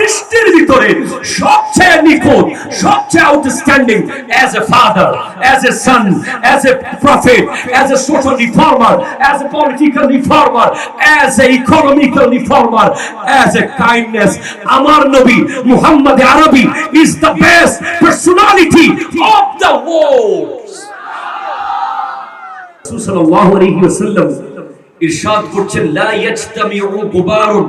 সৃষ্টির ভিতরে সবচেয়ে নিখুঁত, সবচেয়ে outstanding as a father as a son as a prophet as a social reformer as a political reformer as a economical reformer as a kindness আমার নবী মুহাম্মদ আরবি is the best personality of the world সাল্লাল্লাহু আলাইহি ওয়াসাল্লাম ইরশাদ করছেন, লা ইয়াজতামিউ গুবারুন।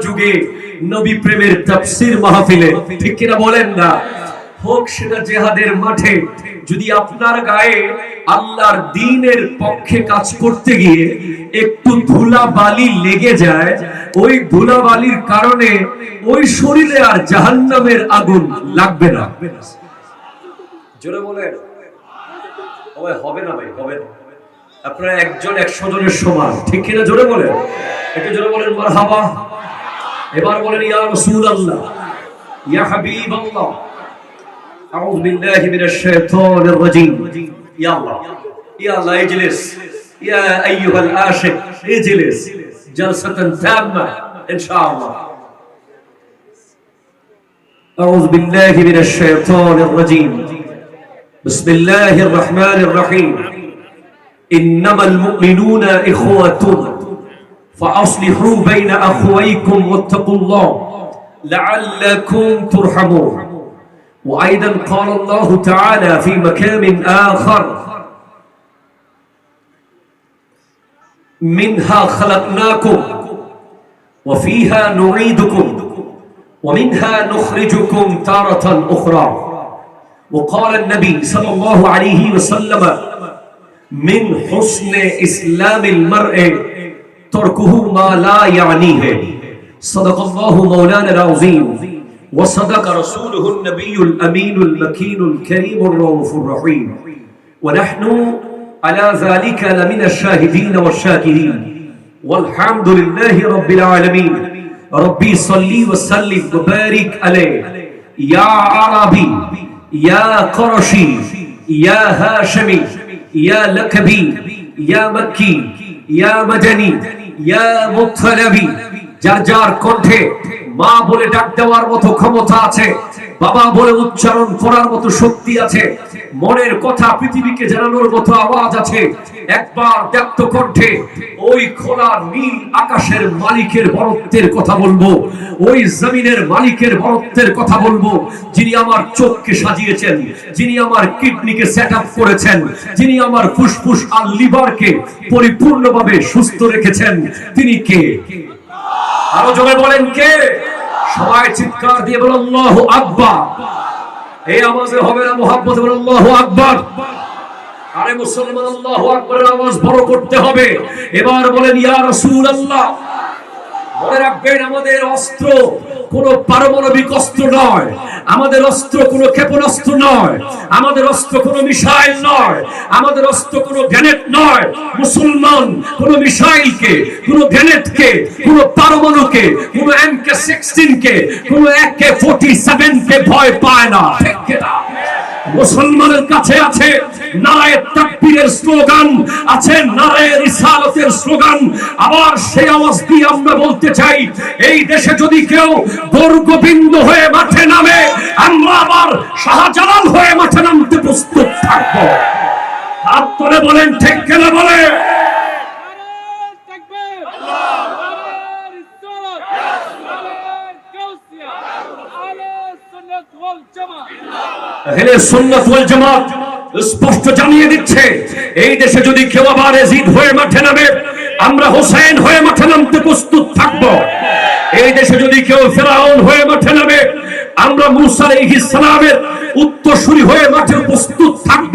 যুগে নবী প্রেমের মাহফিলে, ঠিক কিনা বলেন না? হোক সেটা জেহাদের মাঠে, যদি আপনার গায়ে আল্লাহর দিনের পক্ষে কাজ করতে গিয়ে একটু ধুলা বালি লেগে যায় ওই ধুলাবালির কারণে ওই শরীরে আর জাহান্নামের আগুন লাগবে না। জোরে বলেন। হবে না ভাই, হবে না। আপনারা একজন একশো জনের সমান, ঠিক কিনা জোরে বলেন? একটু জোরে বলেন মার হাবা এবার বলেন, ইয়া রসুল আল্লাহ ইয়া হাবিব আল্লাহ আউযু বিল্লাহি মিনাশ শাইতানির রাজিম। ইয়া আল্লাহ ইয়া আল্লাহ ইজলিস ইয়া আইয়ুহাল আশিক ইজলিস جلسة تامة إن شاء الله. أعوذ بالله من الشيطان الرجيم. بسم الله الرحمن الرحيم. إنما المؤمنون إخوة. فأصلحوا بين أخويكم واتقوا الله لعلكم ترحمون. وأيضا قال الله تعالى في مكان آخر منها خلقناكم وفيها نعيدكم ومنها نخرجكم تارة أخرى. وقال النبي صلى الله عليه وسلم من حسن إسلام المرء تركه ما لا يعنيه. صدق الله مولانا العظيم. وصدق رسوله النبي الأمين المكين الكريم الرؤوف الرحيم. ونحن على ذلك لمن الشاهدين والشاكرين والحمد لله رب العالمين ربي صلي وسلم وبارك عليه يا عربي يا قرشي يا هاشمي يا لكبي يا مكي يا مدني يا مطلبي যার যার কণ্ঠে মা বলে ডাক দেওয়ার মতো ক্ষমতা আছে, বাবা বলে উচ্চারণ করার মতো শক্তি আছে, মনের কথা পৃথিবীকে জানানোর মতো আওয়াজ আছে। একবার ব্যক্ত কণ্ঠে ওই খোলা নীল আকাশের মালিকের বরত্বের কথা বলব, ওই জমিনের মালিকের বরত্বের কথা বলব, যিনি আমার চোখকে সাজিয়েছেন, যিনি আমার কিডনিকে সেট আপ করেছেন, যিনি আমার ফুসফুস আর লিভারকে পরিপূর্ণভাবে সুস্থ রেখেছেন, তিনি কে? আরও জোরে বলেন কে? সবাই চিৎকার দিয়ে বলো, আল্লাহু আকবার। এই আওয়াজে হবে না মোহাম্মদ বলো, আল্লাহু আকবার। আরে মুসলমান, আল্লাহু আকবারের আওয়াজ বড় করতে হবে। এবার বলেন, ইয়া রাসূলুল্লাহ। রাখবেন, আমাদের অস্ত্র কোন পারমাণবিক অস্ত্র নয়। আমাদের অস্ত্র ক্ষেপণাস্ত্র নয়। আমাদের অস্ত্র মিসাইল নয়। আমাদের অস্ত্র গ্যানেট নয়। মুসলমান মিসাইলকে গ্যানেটকে পারমাণুকে সিক্সটিন কে, কোন একে ফোর্টি কে ভয় পায় না? মুসলমানের কাছে আছে নারায় তাকবীরের স্লোগান, আছে নারায় রিসালতের স্লোগান আবার সেই আওয়াজ দিয়ে আমরা বলতে চাই, এই দেশে যদি কেউ দুর্গবিন্দু হয়ে মাঠে নামে, আমরা আবার শাহজালাল হয়ে মাঠে নামতে প্রস্তুত থাকব। হাত তোলে বলেন, ঠিক কেনে বলে? স্পষ্ট জানিয়ে দিচ্ছে, এই দেশে যদি কেউ আবার এজিদ হয়ে মাঠে নামে আমরা হোসেন হয়ে মাঠে নামতে প্রস্তুত থাকব। এই দেশে যদি কেউ ফেরাউন হয়ে মাঠে নামে, আমরা মুসার ইসলামের সালামের উত্তরসূরি হয়ে মাঠে প্রস্তুত থাকব।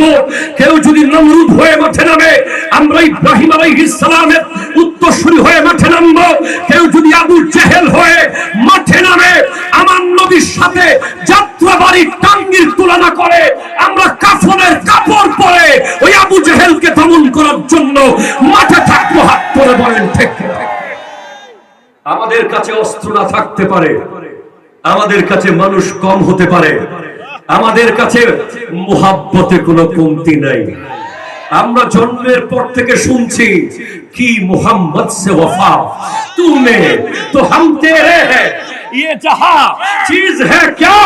কেউ যদি নমরুদ হয়ে মাঠে নামে, আমরা ইব্রাহিম আলাইহিস সালামের উত্তরসূরি হয়ে মাঠে নামবো। আমাদের কাছে অস্ত্র না থাকতে পারে, আমাদের কাছে মানুষ কম হতে পারে, আমাদের কাছে মোহাব্বতে কোনো কমতি নাই। আমরা জন্মের পর থেকে শুনছি, কি মোহাম্মদ সে ওফা? তুমে তো হাম তেরে হ্যাঁ ये जहां चीज है क्या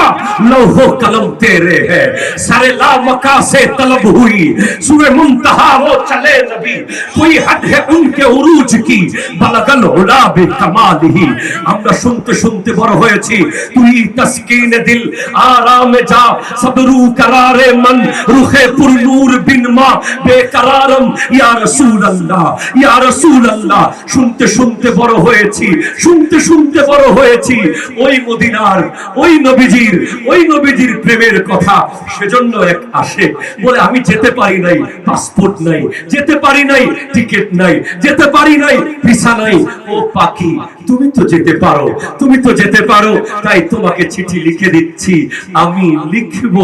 लौहो कलम तेरे है सारे ला मका से तलब हुई सुबह मुंतहा वो चले नबी कोई हद है उनके उरूज की बलगल उला बे कमाल ही আমরা শুনতে শুনতে বড় হয়েছি তুই তসকিন দিল আরামে যা সবরু करारे मन रुखे पुर नूर बिन मा बेकरारम ইয়া রাসূলুল্লাহ ইয়া রাসূলুল্লাহ শুনতে শুনতে বড় হয়েছি শুনতে শুনতে বড় হয়েছি ওই মদিনার, ওই নবীজির ওই নবীজির প্রেমের কথা সেজন্য এক আসে। বলে, আমি যেতে পারি নাই পাসপোর্ট নাই, যেতে পারি নাই টিকিট নাই, যেতে পারি নাই ভিসা নাই। ও পাখি, তুমি তো যেতে পারো, তুমি তো যেতে পারো, তাই তোমাকে চিঠি লিখে দিচ্ছি। আমি লিখব,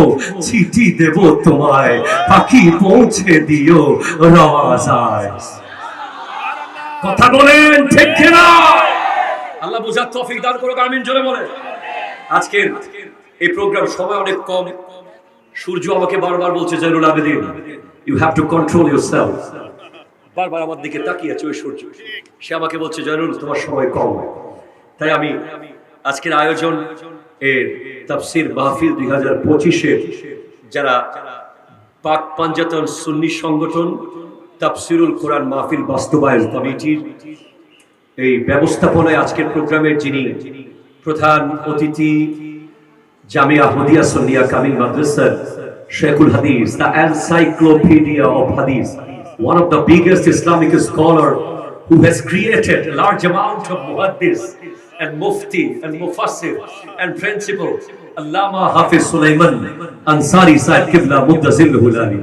চিঠি দেব তোমায়। পাখি পৌঁছে দিও রওয়াজায় কথা বলেন, ঠিক কিনা? আল্লাহ বুঝার তৌফিক দান করুক, আমিন জোরে বলে। আজকের এই প্রোগ্রাম সময় অনেক কম। সূর্য আমাকে বারবার বলছে Zainul Abedin you have to control yourself বারবার আমার দিকে তাকিয়ে আছে ওই সূর্য। সে আমাকে বলছে জয়নুল তোমার সময় কম। তাই আমি আজকের আয়োজন এর তাফসির মাহফিল দুই হাজার পঁচিশে যারা পাক পাঞ্জাতন সুন্নি সংগঠন তাফসিরুল কোরআন মাহফিল বাস্তবায়ন কমিটির এই ব্যবস্থাপনায় আজকের প্রোগ্রামের যিনি প্রধান অতিথি জামিয়া আহমদিয়া সন্দিয়া কামিল মাদ্রাসার শেখুল হাদিস, দ্য এনসাইক্লোপিডিয়া অফ হাদিস one of the biggest Islamic scholar who has created large amount of মুহাদ্দিস অ্যান্ড মুফতি অ্যান্ড মুফাসিল অ্যান্ড প্রিন্সিপাল আল্লামা হাফিজ সুলাইমান আনসারি সাহেব কিবলা মুদ্দাসিল হুলানি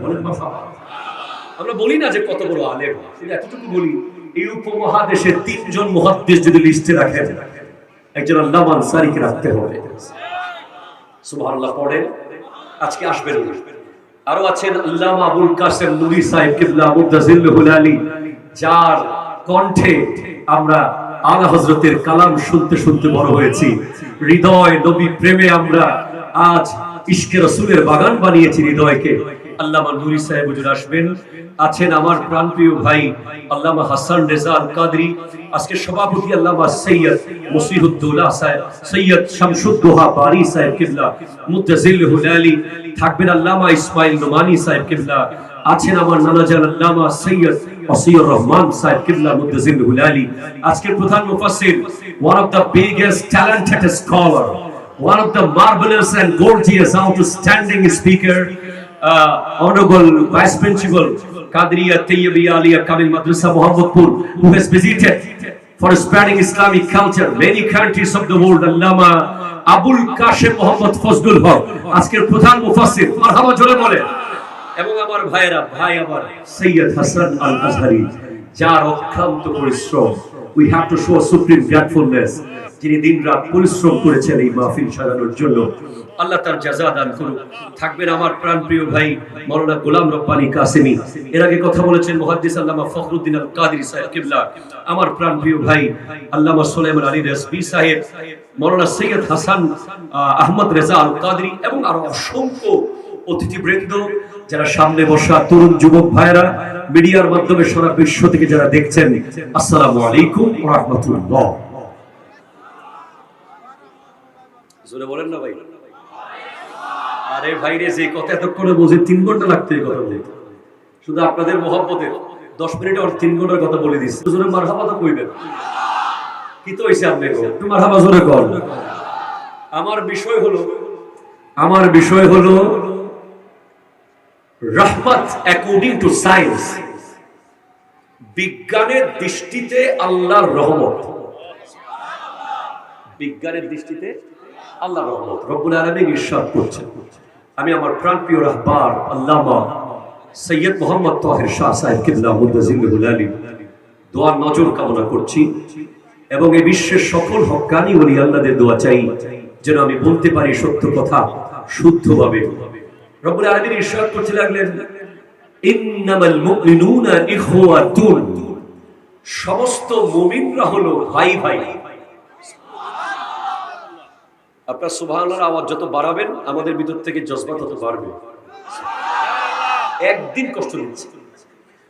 আমরা বলি না যে কত বড় আলেম এতটুকু বলি এই উপমহাদেশে তিনজন মুহাদ্দিস যদি লিস্টে রাখেন, একজন আল্লামা আনসারিকে রাখতে হবে। সুবহানাল্লাহ, পড়েন। আজকে আসবেন আরও আছেন আবুল কাসেম নুরি সাহেব কিবলা যার কণ্ঠে আমরা আলা হযরতের কালাম শুনতে শুনতে বড় হয়েছি। হৃদয় নবী প্রেমে আমরা আজ ইশকে রসুলের বাগান বানিয়েছি হৃদয়কে। আল্লামা নুরি সাহেব হুজুর আসবেন। আছেন আমার প্রাণপ্রিয় ভাই আল্লামা হাসান রেজা কাদরি। আজকে সভাপতি আল্লামা সৈয়দ মুসিহুদ্দৌলা সাহেব, সৈয়দ শামসুদ্দোহা বারি সাহেব কিবলা মুদ্দাজিল হুলালি থাকবেন আল্লামা ইসমাইল নোমানি সাহেব কিবলা। আছেন আমার নানাজান আল্লামা সৈয়দ ওসিউর রহমান সাহেব কিবলা মুদ্দাজিল হুলালি আজকের প্রধান মুফাসসির, one of the biggest talented scholar, one of the marvelous and gorgeous outstanding speaker uh, honorable vice principal Qadriya Tayyibiya Aliyah Kamil Madrasa Muhammadpur who has visited for spreading Islamic culture many countries of the world Allama Abul Kashem Mohammad Fazlul Haque আজকের প্রধান মুফাসসির মারহাবা জোরে বলে এবং আমার ভাইয়েরা ভাই আমার সৈয়দ হাসান আল আজহারি যার পরিশ্রম we have to show supreme gratefulness যিনি দিনরাত পরিশ্রম করেছেন এই মাহফিল সাজানোর জন্য, আল্লাহ তার জাযা দান করুক। থাকবেন আমার প্রাণপ্রিয় ভাই মাওলানা গোলাম রব্বানী কাসেমি। এর আগে কথা বলেছেন মুহাদ্দিস আল্লামা ফখরুদ্দিন আল কাদরি সাহেব কিবলা। আমার প্রাণপ্রিয় ভাই আল্লামা সুলাইমান আলী রেজবি সাহেব মাওলানা সৈয়দ হাসান আহমদ রেজা আল কাদরি এবং আরও অসংখ্য অতিথিবৃন্দ, যারা সামনে বসা তরুণ যুবক ভাইরা মিডিয়ার মাধ্যমে সারা বিশ্ব থেকে যারা দেখছেন, আসসালামু আলাইকুম রাহমাতুল্লাহ। জোরে বলেন না ভাই। আরে ভাই রে, যে কথা এতক্ষণে বুঝে তিন ঘণ্টা লাগতো এই কথা বলতে। শুধু আপনাদের মহব্বতের। দশ মিনিটে আর তিন ঘণ্টার কথা বলে দিচ্ছে জোরে মারহাবা তো কইবেন। কি তো হইছে আপনি? একটু মারহাবা জোরে কর আমার বিষয় হলো, আমার বিষয় হলো, রহমত অ্যাকর্ডিং টু সায়েন্স বিজ্ঞানের দৃষ্টিতে আল্লাহর রহমত। বিজ্ঞানের দৃষ্টিতে আল্লাহর রহমত, রব্বুল আলামিন ইরশাদ করছেন। আমি আমার প্রাণপ্রিয় রাহবার আল্লামা সৈয়দ মোহাম্মদ তাহের শাহ সাহেব কিবলা মুদাজিল্লুল আলী দোয়ার নজর কামনা করছি এবং এই বিশ্বের সকল হক্কানি ওলি আল্লাহদের দোয়া চাই যেন আমি বলতে পারি সত্য কথা শুদ্ধভাবে। রব্বুল আলামিন ইরশাদ করতে লাগলেন সমস্ত মুমিনরা হলো ভাই ভাই। আপনার সুবহানাল্লাহর আওয়াজ যত বাড়াবেন, আমাদের ভিতর থেকে জজবা তত বাড়বে। একদিন কষ্ট নিচ্ছে।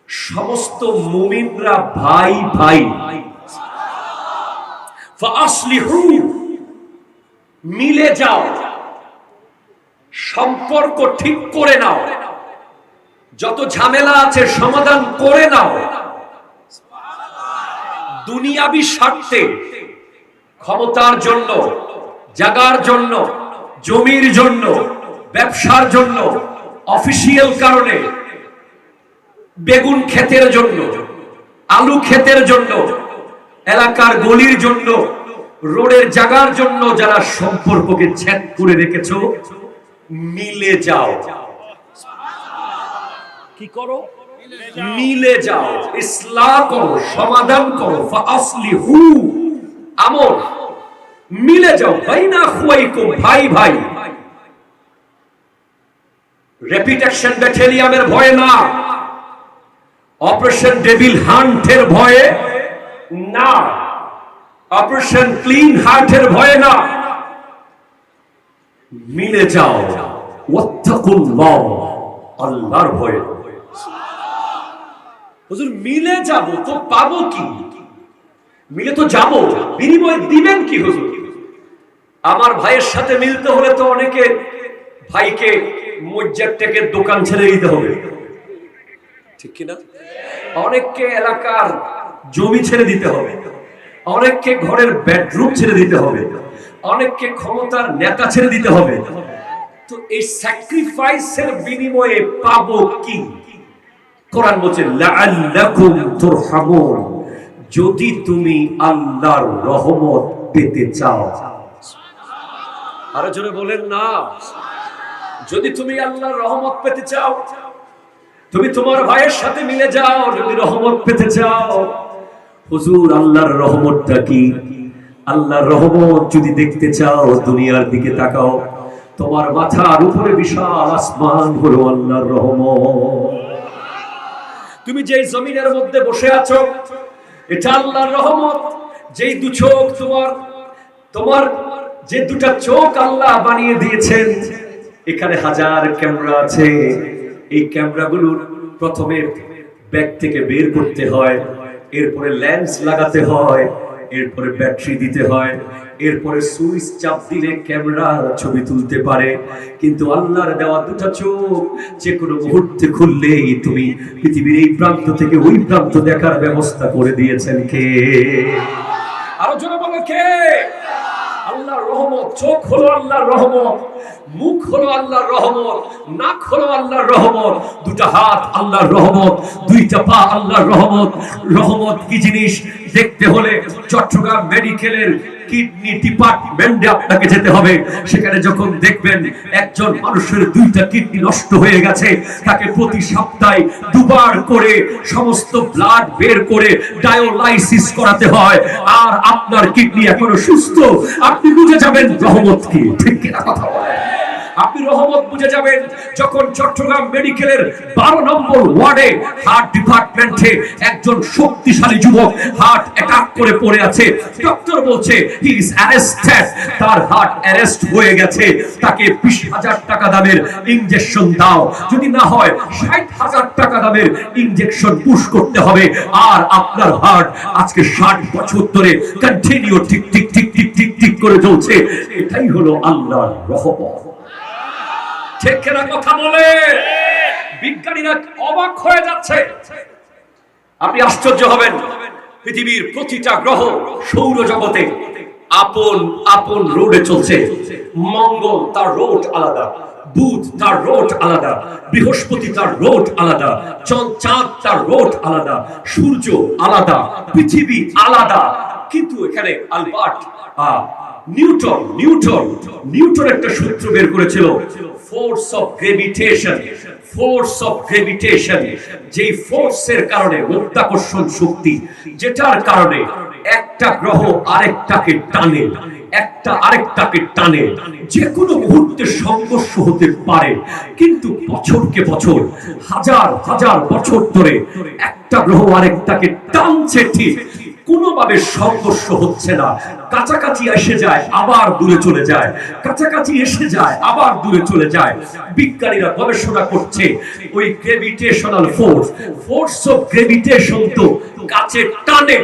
সমস্ত মুমিনরা ভাই ভাই। মিলে যাও। সম্পর্ক ঠিক করে নাও। যত ঝামেলা আছে, সমাধান করে নাও। দুনিয়াবি স্বার্থে, ক্ষমতার জন্য জাগার জন্য, জমির জন্য, ব্যবসার জন্য, অফিসিয়াল কারণে, বেগুন ক্ষেতের জন্য, আলু ক্ষেতের জন্য, এলাকার গলির জন্য, রোডের জাগার জন্য যারা সম্পর্ককে ছেদ করে রেখেছ, মিলে যাও। কি করো? মিলে যাও। ইসলাম করো, সমাধান করো। আমর মিলে যাও। বাইনা খুয়াইকুম, ভাই ভাই। র্যাপিড অ্যাকশন ব্যাটালিয়নের ভয়ে না। অপারেশন ডেভিল হান্টের ভয়ে না। অপারেশন ক্লিন হার্টের ভয়ে না। মিলে যাও। ওয়াত্তাকুল্লাহ, আল্লাহর ভয়ে। হুজুর, মিলে যাব তো পাবো কি? মিলে তো যাব। বিনিময় দিবেন কি হুজুর? আমার ভাইয়ের সাথে মিলতে হলে তো অনেকে ভাইকে মজ্জার থেকে দোকান ছেড়ে দিতে হবে। ঠিক কিনা? অনেককে এলাকার জমি ছেড়ে দিতে হবে। অনেককে ঘরের বেডরুম ছেড়ে দিতে হবে। অনেককে ক্ষমতার নেতা ছেড়ে দিতে হবে। তো এই স্যাক্রিফাইসের বিনিময়ে পাবো কি? কোরআন বলছে, লাআল্লাকুম তুরহামুন। যদি তুমি আল্লাহর রহমত পেতে চাও আরও জোরে বলেন না। যদি তুমি আল্লাহর রহমত পেতে চাও, তুমি তোমার ভাইয়ের সাথে মিলে যাও, যদি রহমত পেতে চাও। হুজুর, আল্লাহর রহমতটা কি? আল্লাহর রহমত যদি দেখতে চাও, দুনিয়ার দিকে তাকাও। তোমার মাথার উপরে বিশাল আসমান হলো আল্লাহর রহমত। তুমি যেই জমিনের মধ্যে বসে আছো, এটা আল্লাহর রহমত। যেই দু চোখ তোমার তোমার যে দুটা চোখ আল্লাহ বানিয়ে দিয়েছেন, এখানে হাজার ক্যামেরা আছে। এই ক্যামেরাগুলোর প্রথমে ব্যাগ থেকে বের করতে হয়, এরপরে লেন্স লাগাতে হয়, এরপরে ব্যাটারি দিতে হয়, এরপরে সুইচ চাপ দিলে ক্যামেরা ছবি তুলতে পারে। কিন্তু আল্লাহর দেওয়া দুটা চোখ যে কোনো মুহূর্তে খুললেই তুমি পৃথিবীর এই প্রান্ত থেকে ওই প্রান্ত দেখার ব্যবস্থা করে দিয়েছেন কে? আরও জোরে বলো কে? রহমত, চোখ হলো আল্লাহর রহমত, মুখ হলো আল্লাহর রহমত, নাক হলো আল্লাহর রহমত, দুটা হাত আল্লাহর রহমত, দুইটা পা আল্লাহর রহমত। রহমত কি জিনিস? দেখতে হলে চট্টগ্রাম মেডিকেলের কিডনি ডিপার্টমেন্টে আপনাকে যেতে হবে। সেখানে যখন দেখবেন একজন মানুষের দুইটা কিডনি নষ্ট হয়ে গেছে, তাকে প্রতি সপ্তাহে দুবার করে সমস্ত ব্লাড বের করে ডায়োলাইসিস করাতে হয়। আর আপনার কিডনি এখনও সুস্থ, আপনি বুঝে যাবেন রহমত কি, ঠিক কিনা কথা বলেন। আপনি রহমত বুঝে যাবেন যখন চট্টগ্রাম মেডিকেলের বারো নম্বর ওয়ার্ডে হার্ট ডিপার্টমেন্টে একজন শক্তিশালী যুবক হার্ট অ্যাটাক করে পড়ে আছে। ডক্টর বলছে হি ইজ অ্যারেস্টেড তার হার্ট অ্যারেস্ট হয়ে গেছে। তাকে বিশ হাজার টাকা দামের ইনজেকশন দাও। যদি না হয়, ষাট হাজার টাকা দামের ইনজেকশন পুশ করতে হবে। আর আপনার হার্ট আজকে ষাট বছর ধরে কন্টিনিউ ঠিক ঠিক ঠিক ঠিক ঠিক ঠিক করে চলছে। এটাই হলো আল্লাহর রহমত। ঠিক কেনা কথা বলে? বিজ্ঞানীরা অবাক হয়ে যাচ্ছে। আপনি আশ্চর্য হবেন। পৃথিবীর প্রতিটা গ্রহ সৌর জগতে আপন আপন রোডে চলছে। মঙ্গল তার রোড আলাদা, বুধ তার রোড আলাদা, বৃহস্পতি তার রোড আলাদা চাঁদ তার রোড আলাদা, সূর্য আলাদা, পৃথিবী আলাদা। কিন্তু এখানে আলবার্ট নিউটন নিউটন নিউটন একটা সূত্র বের করেছিল force of gravitation force of gravitation যেই ফোর্সের কারণে গুরুত্বাকর্ষণ শক্তি, যেটার কারণে একটা গ্রহ আরেকটাকে টানে, একটা আরেকটাকে টানে যে কোনো মুহূর্তে সংঘর্ষ হতে পারে, কিন্তু বছরকে বছর, হাজার হাজার বছর ধরে একটা গ্রহ আরেকটাকে টানছে ঠিক, কোনোভাবে সংঘর্ষ হচ্ছে না। কাছাকাছি এসে যায়, আবার দূরে চলে যায়। কাছাকাছি এসে যায়, আবার দূরে চলে যায়। বিজ্ঞানীরা গবেষণা করছে, ওই gravitational force force of gravitation তো কাছে টানে,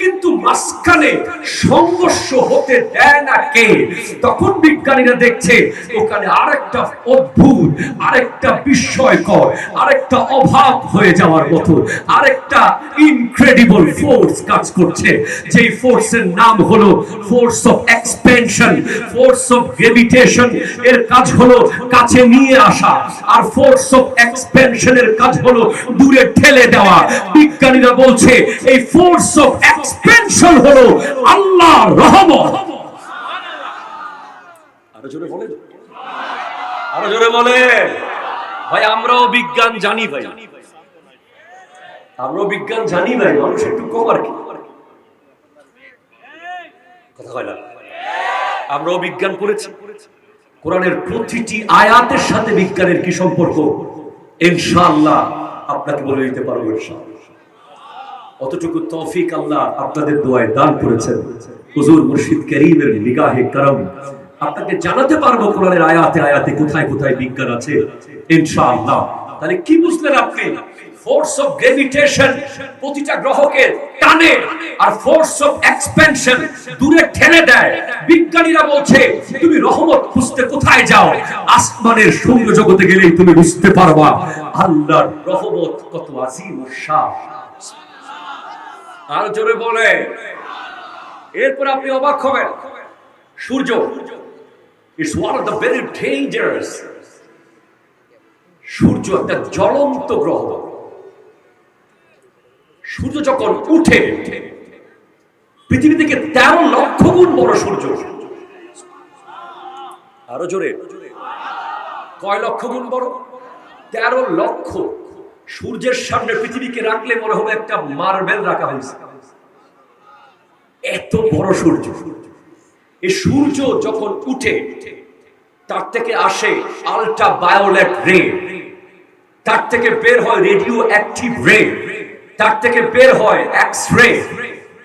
কিন্তু মাঝখানে সংঘর্ষ হতে দেয় না কে? তখন বিজ্ঞানীরা দেখছে, ওখানে আরেকটা অদ্ভুত, আরেকটা বিস্ময়কর, আরেকটা অভাব হয়ে যাওয়ার মতো, আরেকটা ইনক্রেডিবল ফোর্স কাজ করছে। যেই ফোর্সের নাম হলো force of expansion force of gravitation এর কাজ হলো কাছে নিয়ে আসা। আর ফোর্স অফ এক্সপেনশনের কাজ হলো দূরে ঠেলে দেওয়া। বিজ্ঞানীরা বলছে, এই ফোর্স অফ এক্সপেনশন হলো আল্লাহর রহমত। আরও জোরে বলেন। আরও জোরে বলে ভাই, আমরাও বিজ্ঞান জানি ভাই। আমরাও বিজ্ঞান জানি ভাই, মানুষ একটু কম আর কি। হয় না। আমরাও বিজ্ঞান পড়েছি। কোরআনের প্রতিটি আয়াতের সাথে বিজ্ঞানের কি সম্পর্ক? ইনশাআল্লাহ আপনাকে বলে দিতে পারব অতটুকু তৌফিক আল্লাহ আপনাদের দোয়ায় দান করেছেন। হুজুর মুর্শিদ করিমের নিগাহে করম। আপনাকে জানাতে পারব কোরআনের আয়াতে আয়াতে কোথায় কোথায় বিজ্ঞান আছে। ইনশাআল্লাহ। তাহলে কি বুঝলেন আপনি? ফোর্স অফ গ্রেভিটেশন প্রতিটা গ্রহকে টানে আর ফোর্স অফ এক্সপেনশন দূরে ঠেলে দেয়। বিজ্ঞানীরা বলছে, তুমি রহমত খুঁজতে কোথায় যাও? আসমানের সৌর জগতে গেলেই তুমি বুঝতে পারবা। আল্লাহর রহমত কত আজিম শাহ। আর জোরে বলে, এরপর আপনি অবাক হবেন। সূর্য it's one of the very dangerous সূর্য একটা জ্বলন্ত গ্রহ। সূর্য যখন উঠে, পৃথিবী থেকে তেরো লক্ষ গুণ বড় সূর্য। আরও জোরে। কয় লক্ষ গুণ বড়? তেরো লক্ষ। সূর্যের সামনে পৃথিবীকে রাখলে মনে হবে একটা মার্বেল রাখা হয়েছে। এত বড় সূর্য। এই সূর্য যখন উঠে, তার থেকে আসে আলট্রা বায়োলেট রে তার থেকে বের হয় রেডিও অ্যাক্টিভ রে তার থেকে বের হয় এক্স রে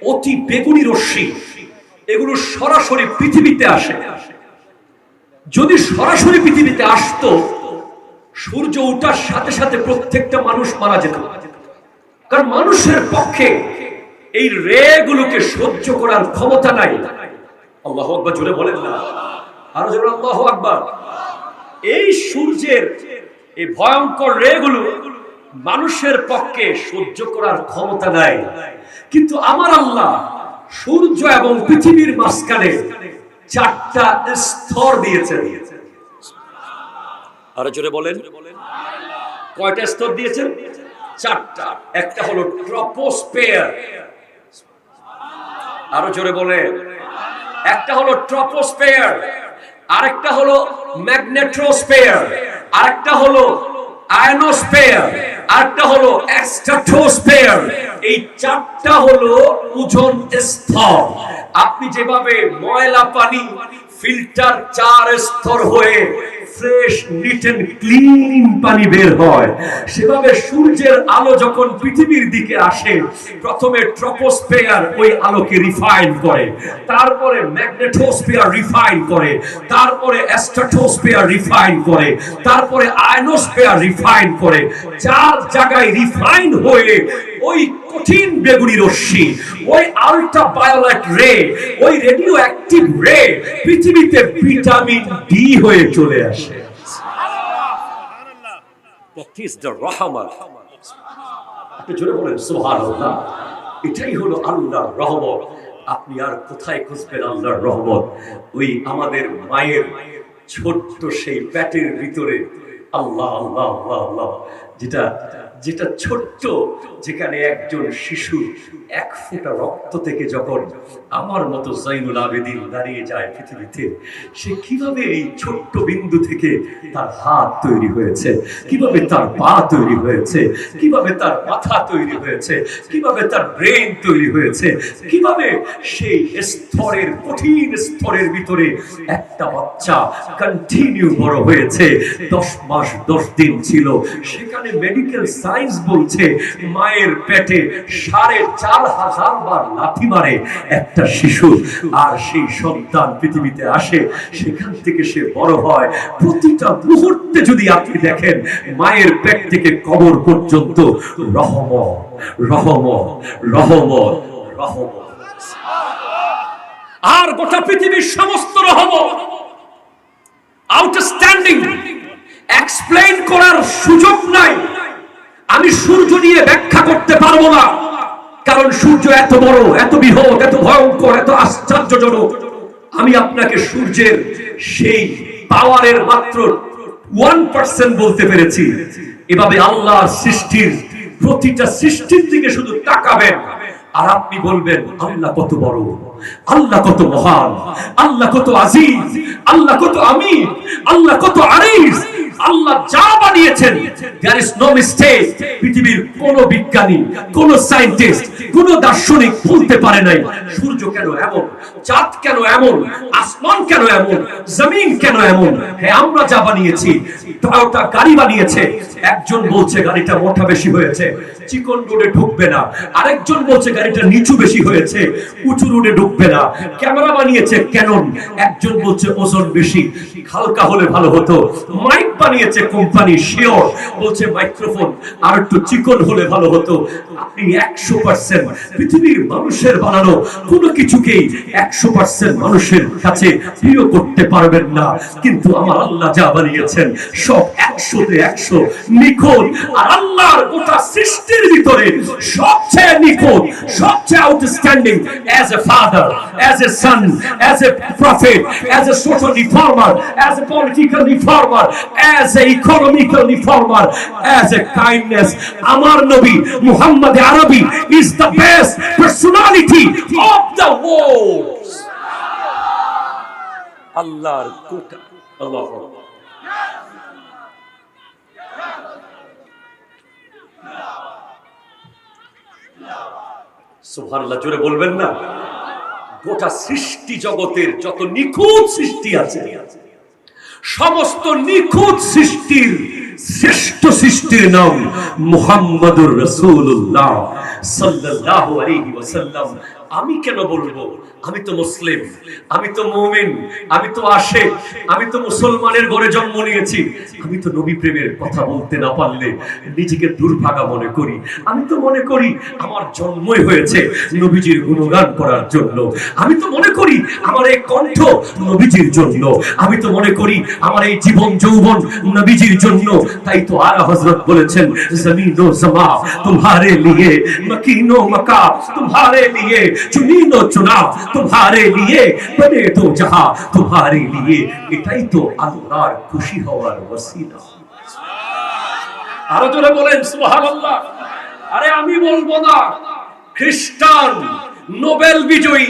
অতি বেগুনি রশ্মি। এগুলো সরাসরি পৃথিবীতে আসে। যদি সরাসরি পৃথিবীতে আসতো, সূর্য ওঠার সাথে সাথে প্রত্যেকটা মানুষ মারা যেত। কারণ মানুষের পক্ষে এই রে গুলোকে সহ্য করার ক্ষমতা নাই। আল্লাহ আকবার জোরে বলেন না। আরও জোরে আল্লাহ আকবার। এই সূর্যের এই ভয়ঙ্কর রে গুলো মানুষের পক্ষে সহ্য করার ক্ষমতা নাই। কিন্তু আমার আল্লাহ সূর্য এবং পৃথিবীর মাঝখানে চারটা স্তর দিয়েছেন। আরও জোরে বলেন। কয়টা স্তর দিয়েছেন? চারটা। একটা হলো ট্রপোস্পেয়ার আরও জোরে বলে একটা হলো ট্রপোস্পেয়ার আরেকটা হলো ম্যাগনেট্রোস্পেয়ার আরেকটা হলো আয়নোস্পেয়ার আরেকটা হলো এক্সট্রাটোস্পেয়ার এই চারটা হলো ওজন স্তর। আপনি যেভাবে ময়লা পানি ফিল্টার চার স্তর হয়ে ফ্রেশ নিট এন্ড ক্লিন পানি বের হয়। সেভাবে সূর্যের আলো যখন পৃথিবীর দিকে আসে, প্রথমে ট্রপোস্ফিয়ার ওই আলোকে রিফাইন করে, তারপরে ম্যাগনেটোস্ফিয়ার রিফাইন করে, তারপরে অ্যাস্ট্রাটোস্ফিয়ার রিফাইন করে, তারপরে আয়নোস্ফিয়ার রিফাইন করে। চার জায়গায় রিফাইন হয়ে ওই কঠিন বেগুনি রশ্মি, ওই আলট্রা বায়োলেট রে ওই রেডিও অ্যাক্টিভ রে পৃথিবীতে ভিটামিন ডি হয়ে চলে আসে। সুবহানাল্লাহ। এটাই হলো আল্লাহর রহমত। আপনি আর কোথায় খুঁজবেন আল্লাহর রহমত? ওই আমাদের মায়ের ছোট্ট সেই পেটের ভিতরে। আল্লাহ আল্লাহ আল্লাহ আল্লাহ। যেটা যেটা ছোট্ট যেখানে একজন শিশু এক ফোঁটা রক্ত থেকে যখন আমার মতো জাইনুল আবেদিন দাঁড়িয়ে যায় পৃথিবীতে, সে কীভাবে এই ছোট্ট বিন্দু থেকে তার হাত তৈরি হয়েছে? কীভাবে তার পা তৈরি হয়েছে? কীভাবে তার মাথা তৈরি হয়েছে? কীভাবে তার ব্রেন তৈরি হয়েছে? কীভাবে সেই স্তরের কঠিন স্তরের ভিতরে একটা বাচ্চা কন্টিনিউ বড় হয়েছে? দশ মাস, দশ দিন ছিল। সেখানে মেডিকেল সায়েন্স বলছে মায়ের পেটে সাড়ে চার হাজার বার লাথি মারে একটা শিশু। আর সেই সন্তান পৃথিবীতে আসে, সেখান থেকে সে বড় হয়। প্রতিটা মুহূর্তে যদি আপনি দেখেন, মায়ের পেট থেকে কবর পর্যন্ত রহম রহম রহম রহম। আর গোটা পৃথিবীর সমস্ত রহম আউটস্ট্যান্ডিং, এক্সপ্লেইন করার সুযোগ নাই। আমি সূর্য নিয়ে ব্যাখ্যা করতে পারব না। কারণ সূর্য এত বড়, এত বৃহৎ, এত ভয়ঙ্কর, এত আশ্চর্যজনক। আমি আপনাকে সূর্যের সেই পাওয়ারের মাত্র ওয়ান পার্সেন্ট বলতে পেরেছি। এভাবে আল্লাহ সৃষ্টির প্রতিটা সৃষ্টির দিকে শুধু তাকাবেন। আর আপনি বলবেন, আল্লাহ কত বড়। আল্লাহ কত মহান, আল্লাহ কত আজিজ, আল্লাহ কত আমি আল্লাহ কত আরিস আল্লাহ যা বানিয়েছেন দেয়ার ইজ নো মিস্টেক পৃথিবীর কোন বিজ্ঞানী, কোন সায়েন্টিস্ট কোন দার্শনিক বলতে পারে নাই। সূর্য কেন এমন? চাঁদ কেন এমন? আসমান কেন এমন? জমিন কেন এমন? হ্যাঁ আমরা যা বানিয়েছি টয়োটা গাড়ি বানিয়েছে। একজন বলছে, গাড়িটা মোটা বেশি হয়েছে। চিকন রোডে ঢুকবে না। আরেকজন বলছে, গাড়িটা নিচু বেশি হয়েছে। উঁচু রোডে ঢুকবে না ক্যামেরা বানিয়েছে ক্যানন একজন বলছে, ওজন বেশি, হালকা হলে ভালো হতো। মাইক বানিয়েছে কোম্পানি শিওর বলছে মাইক্রোফোন আর একটু চিকন হলে ভালো হতো। আপনি একশো পার্সেন্ট পৃথিবীর মানুষের বানানো কোনো কিছুকেই একশো পার্সেন্ট মানুষের কাছে প্রিয় করতে পারবেন না। কিন্তু আমার আল্লাহ যা বানিয়েছেন, সব একশোতে একশো নিখুঁত। আর আল্লাহর গোটা সৃষ্টির ভিতরে সবচেয়ে নিখুঁত, সবচেয়ে outstanding as a father as a son as a prophet as a social reformer as a political reformer as a economical reformer as a kindness আমার নবী মুহাম্মদ আরবি is the best personality of the world আল্লাহর গোটা আল্লাহ সুবহানাল্লাহ জোরে বলবেন না গোটা সৃষ্টি জগতের যত নিখুঁত সৃষ্টি আছে, সমস্ত নিখুঁত সৃষ্টির শ্রেষ্ঠ সৃষ্টির নাম মুহাম্মাদুর রসুল্লাহ সাল্লাল্লাহু আলাইহি ওয়াসাল্লাম। আমি কেন বলব? আমি তো মুসলিম, আমি তো মুমিন, আমি তো আসে আমি তো মুসলমানের ঘরে জন্ম নিয়েছি। আমি তো নবী প্রেমের কথা বলতে না পারলে নিজেকে দুর্ভাগা মনে করি। আমি তো মনে করি আমার জন্মই হয়েছে নবীজির গুণগান করার জন্য। আমি তো মনে করি আমার এই কণ্ঠ নবীজির জন্য। আমি তো মনে করি আমার এই জীবন যৌবন নবীজির জন্য। তাই তো আলা হযরত বলেছেন, জমিন ও জমা লিয়ে চুনিন চুনা তোমারে বনে তো জাহা তোমারে এটাই তো আল্লাহর খুশি হওয়ার ওসিলা আরও জোরে বলেন, সুবহানাল্লাহ। আরে আমি বলব না, খ্রিস্টান, নোবেল বিজয়ী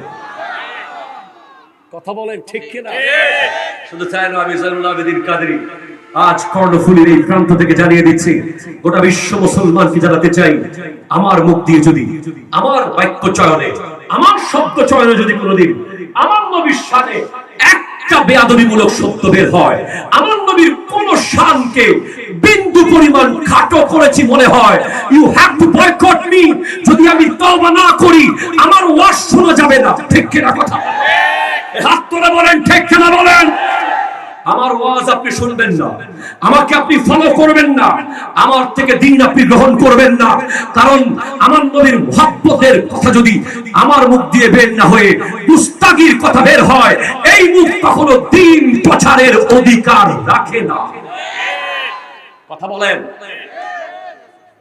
কথা বলেন, ঠিক কিনা? শুধু তাই না আমি জানুল আবেদিন কাদেরি আজ কর্ণফুলির এই প্রান্ত থেকে জানিয়ে দিচ্ছি, গোটা বিশ্ব মুসলমানকে জানাতে চাই, আমার মুখ দিয়ে যদি, আমার বাক্য চয়নে, আমার শব্দ চয়নে যদি কোনোদিন, আমার নবীর সাথে একটা বেয়াদবিমূলক সত্য বের হয়, আমার নবীর কোন শানকে বিন্দু পরিমাণ খাটো করেছি মনে হয় you have to boycott me যদি আমি তওবা না করি, আমার ওয়াজ শোনা যাবে না, ঠিক কিনা কথা? তোলে বলেন, ঠিক কিনা বলেন? আমার ওয়াজ আপনি শুনবেন না। আমাকে আপনি ফলো করবেন না। আমার থেকে দিন আপনি গ্রহণ করবেন না। কারণ আমার নবীর মহাব্বতের কথা যদি আমার মুখ দিয়ে বের না হয়ে মুস্তাগির কথা বের হয়, এই মুখ কখনো দিন প্রচারের অধিকার রাখে না। কথা বলেন।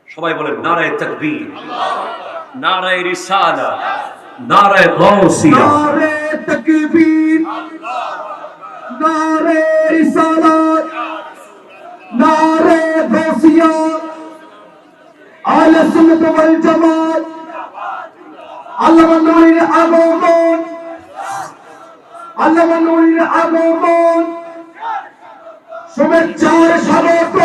সবাই বলেন, নারায় তাকবীর, নারায় রিসালা। নারায় গাউসিয়া নারে তকবীর। নারে রিসালাত। নারে গৌসিয়া আহলে সুন্নাত ওয়াল জামাত। আল্লামা নূরের আগমন। আল্লামা নূরের আগমন। শুভেচ্ছার স্বাগত